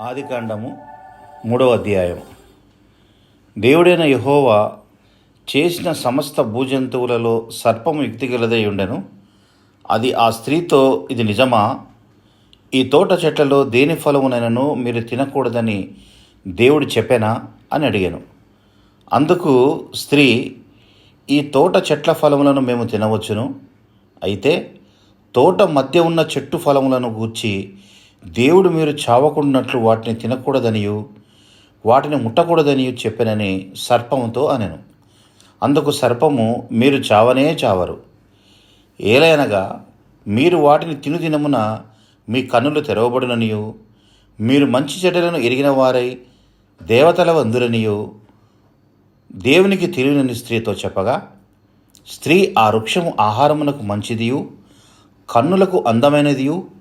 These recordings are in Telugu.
ఆదికాండము మూడవ అధ్యాయం దేవుడైన యహోవా చేసిన సమస్త భూజంతువులలో సర్పము యుక్తిగలదై ఉండెను. అది ఆ స్త్రీతో ఇది నిజమా? ఈ తోట చెట్లలో దేని ఫలమునైనను మీరు తినకూడదని దేవుడు చెప్పెనా? అని అడిగాను. అందుకు స్త్రీ ఈ తోట చెట్ల ఫలములను మేము తినవచ్చును. అయితే తోట మధ్య ఉన్న చెట్టు ఫలములను గూర్చి దేవుడు మీరు చావకుండాట్లు వాటిని తినకూడదనియు వాటిని ముట్టకూడదనియు చెప్పినని సర్పముతో అనెను. అందుకు సర్పము మీరు చావనే చావరు. ఏలైనగా మీరు వాటిని తిను దినమున మీ కన్నులు తెరవబడుననియు మీరు మంచి చెడ్డలను ఎరిగిన వారై దేవతల వందురనియు దేవునికి తెలియనని స్త్రీతో చెప్పగా స్త్రీ ఆ వృక్షము ఆహారమునకు మంచిదియు కన్నులకు అందమైనదియు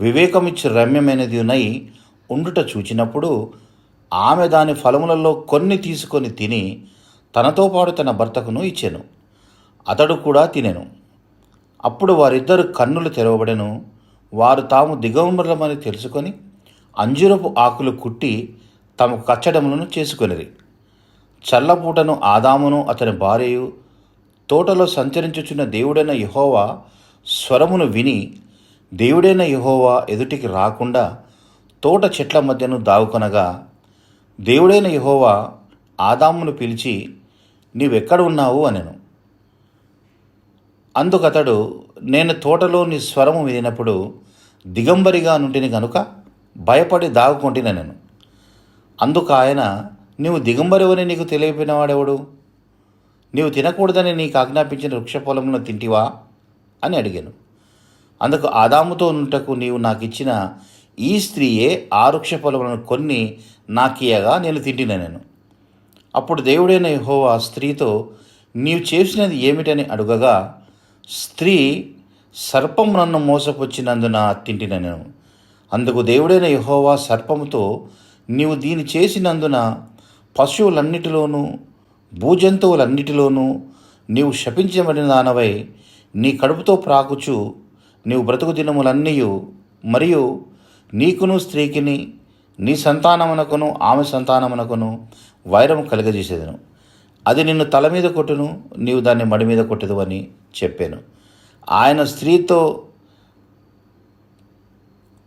వివేకమిచ్చి ఉన్నై ఉండుట చూచినప్పుడు ఆమె దాని ఫలములలో కొన్ని తీసుకొని తిని తనతో పాటు తన భర్తకును ఇచ్చెను. అతడు కూడా తినెను. అప్పుడు వారిద్దరు కన్నులు తెరవబడెను. వారు తాము దిగంబరమని తెలుసుకొని అంజురపు ఆకులు కుట్టి తమ కచ్చడములను చేసుకొనిరి. చల్లపూటను ఆదామును అతని భార్యయు తోటలో సంచరించుచున్న దేవుడైన యహోవా స్వరమును విని దేవుడైన యహోవా ఎదుటికి రాకుండా తోట చెట్ల మధ్యను దావుకొనగా దేవుడైన యహోవా ఆదామును పిలిచి నీవెక్కడ ఉన్నావు? అనెను. అందుకతడు నేను తోటలో నీ స్వరము వినినప్పుడు దిగంబరిగా నుండిని గనుక భయపడి దాగుకుంటున్నాను. అందుకు ఆయన నీవు దిగంబరివని నీకు తెలియపినవాడెవడు నీవు తినకూడదని నీకు ఆజ్ఞాపించిన వృక్ష పొలంలో తింటివా? అని అడిగాను. అందుకు ఆదాముతో నుంటకు నీవు నాకు ఇచ్చిన ఈ స్త్రీయే ఆరుక్ష వృక్ష ఫలములను కొన్ని నాకియగా నేను తిండిన నేను. అప్పుడు దేవుడైన యహో ఆ స్త్రీతో నీవు చేసినది ఏమిటని అడుగగా స్త్రీ సర్పం నన్ను మోసపొచ్చినందున తింటిన నేను. అందుకు దేవుడైన యహోవా సర్పముతో నీవు దీని చేసినందున పశువులన్నిటిలోనూ భూజంతువులన్నిటిలోనూ నీవు శపించబడిన దానవై నీ కడుపుతో ప్రాకుచు నీవు బ్రతుకు దినములన్నీయు మరియు నీకును స్త్రీకిని నీ సంతానమునకును ఆమె సంతానమునకును వైరం కలుగజేసేదను. అది నిన్ను తల మీద కొట్టును నీవు దాన్ని మడి మీద కొట్టదు అని చెప్పాను. ఆయన స్త్రీతో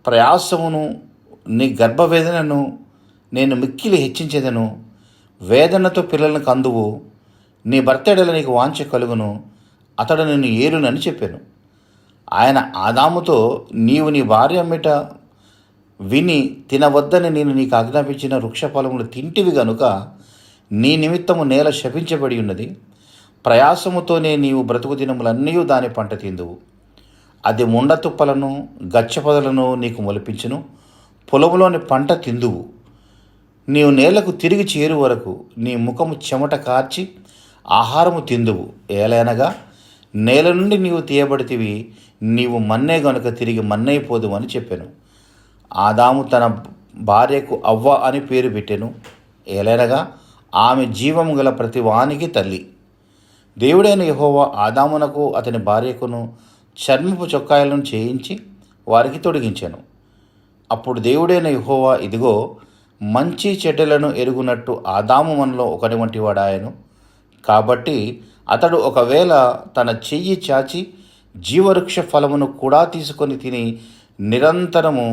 ప్రయాసమును నీ గర్భవేదనను నేను మిక్కిలి హెచ్చించేదను. వేదనతో పిల్లలను కందువు నీ భర్తెడల నీకు వాంఛ కలుగును అతడు నిన్ను ఏలునని చెప్పాను. ఆయన ఆదాముతో నీవు నీ భార్య అమ్మిట విని తినవద్దని నేను నీకు ఆజ్ఞాపించిన వృక్ష ఫలములు తింటివి గనుక నీ నిమిత్తము నేల శపించబడి ఉన్నది. ప్రయాసముతోనే నీవు బ్రతుకు దినములన్నీ దాని పంట తిందువు. అది ముండతుప్పలను గచ్చపదలను గచ్చపొదలను నీకు మొలిపించును. పొలములోని పంట తిందువు. నీవు నేలకు తిరిగి చేరు వరకు నీ ముఖము చెమట కార్చి ఆహారము తిందువు. ఏలైనగా నేల నుండి నీవు తీయబడితివి నీవు మన్నే గనుక తిరిగి మన్నైపోదు అని చెప్పాను. ఆదాము తన భార్యకు అవ్వ అని పేరు పెట్టెను. ఏలైనగా ఆమె జీవం గల ప్రతి వానికి తల్లి. దేవుడైన యహోవా ఆదామునకు అతని భార్యకును చర్మపు చొక్కాయలను చేయించి వారికి తొడిగించాను. అప్పుడు దేవుడైన యహోవా ఇదిగో మంచి చెడ్డలను ఎరుగునట్టు ఆదాము మనలో ఒకటి వంటి వాడాయను కాబట్టి అతడు ఒకవేళ తన చెయ్యి చాచి జీవవృక్ష ఫలమును కూడా తీసుకొని తిని నిరంతరము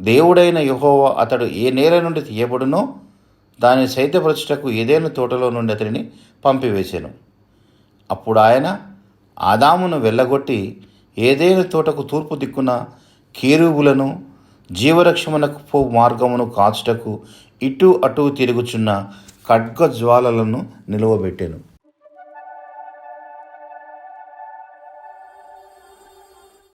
దేవుడైన యహోవ అతడు ఏ నేల నుండి తీయబడునో దాని సైతపరచుటకు ఏదైనా తోటలో నుండి అతనిని పంపివేశాను. అప్పుడు ఆయన ఆదామును వెళ్ళగొట్టి ఏదైనా తోటకు తూర్పు దిక్కున కేరువులను జీవరక్షమునకు పో మార్గమును కాచుటకు ఇటు అటు తిరుగుచున్న ఖడ్గ జ్వాలలను నిలువబెట్టాను.